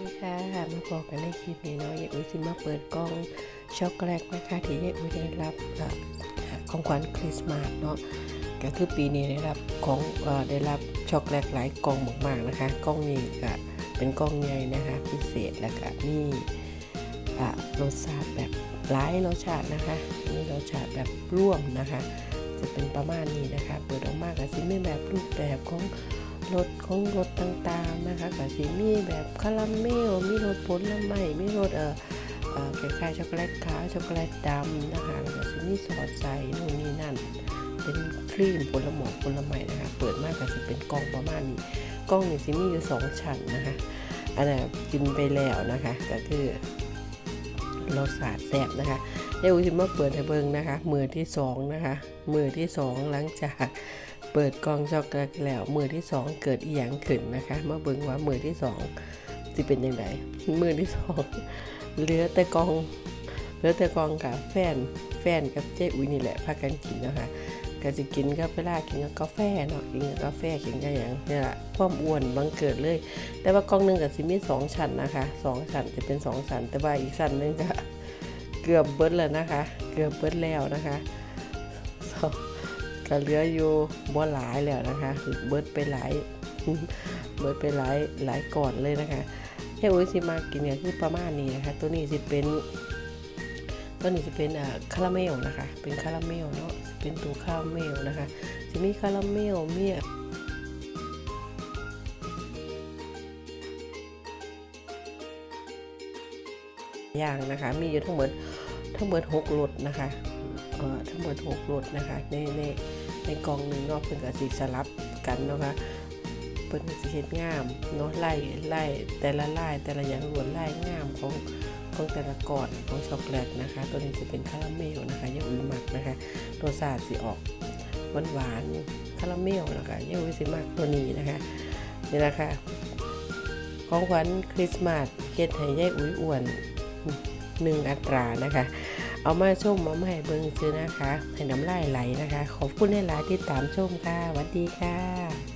นี่ค่ะมาบอกกันในคลิปนี้เนาะยายอุ้ยสิมาเปิดกล่องช็อกโกแลตนะคะที่ยายอุ้ยได้รับของขวัญคริสต์มาสเนาะก็คือปีนี้ได้รับของอได้รับช็อกโกแลตหลายกล่องมากๆนะคะกล่องนี้ก็เป็นกล่องใหญ่นะคะพิเศษแล้วก็มีอ่รสชาติแบบหลายรสชาตินะคะมีรสชาติแบบร่วมนะคะ จะเป็นประมาณนี้นะคะ เปิดออกมาก็สิมีแบบรูปแบบของ รสของรสต่างๆนะคะก็สิมีแบบคาราเมลมีรสผลไม้มีรสเอ่อเอ่อคล้ายๆช็อกโกแลตขาวช็อกโกแลตดำนะคะแล้วก็สิมีซอสใส่นู่นนี่นั่น เป็นครีมผลหมอกผลไม้นะคะ เปิดมากก็สิเป็นกล่องประมาณนี้กล่องนี่สิมีอยู่สองชั้นนะคะ อันนั้นกินไปแล้วนะคะ ก็คือรสชาติแซ่บนะคะเดี๋ยวอุจิมาเปิดให้เบิ่งนะคะ มือที่สองนะคะ มือที่สองหลังจาก เปิดกล่องช็อกกแลตแล้วมือที่สองเกิดอีหยังขึ้นนะคะมาเบิ่งว่ามือที่สองสิเป็นยังไงมือที่สองเหลือแต่กองเหลือแต่กองกับแฟนแฟนกับเจ๊อุ้ยนี่แหละพากันกินนะคะก็จะกินกับเวลากินกับกาแฟเนาะกินกับกาแฟกินกับอย่างนี่แหละความอ้วนบังเกิดเลย แต่ว่ากล่องหนึ่งกับสิมีสองชั้นนะคะสองชั้นจะเป็นสองชั้นแต่ว่าอีกชั้นหนึงก็เกือบเบิดแล้วนะคะ เกือบเบิดแล้วนะคะสอง ก็เหลืออยู่บ่หลายแล้วนะคะเบิดไปหลายเบิดไปหลายหลายก่อนเลยนะคะแค่อุ้ยสิมากินเนี่ยคือประมาณนี้นะคะ ตัวนี้สิเป็นตัวนี้สิเป็นอ่าคาราเมลนะคะ เป็นคาราเมลเนาะเป็นตัวคาราเมลนะคะสิมีคาราเมลมีอย่างนะคะ มีอยู่ทั้งหมดทั้งหมดหกรสนะคะ ทั้งหมดหกรสนะคะในในในกองหนึ่งเนาะเพิ่นก็สิสลับกันเนาะค่ะเพิ่นสิเฮ็ดงามเนาะไล่ไล่แต่ละไลายแต่ละอย่างล้วนไล่งามของของแต่ละก้อนของช็อกโกแลตนะคะ ตัวนี้จะเป็นคาราเมลนะคะอยาอุ่นมักนะคะรสชาติสิออกหวานหวานคาราเมลนะคะอยาอุ่นสิมักตัวนี้นะคะนี่แหละค่ะของขวัญคริสต์มาสเฮ็ดให้ยายอุ้ยอ้วนหนึ่งอัตรานะคะ เอามาชมมาให้เบิ่งซื้อนะคะให้น้ำลายไหลนะคะ ขอบคุณหลายๆที่ตามชมค่ะสวัสดีค่ะ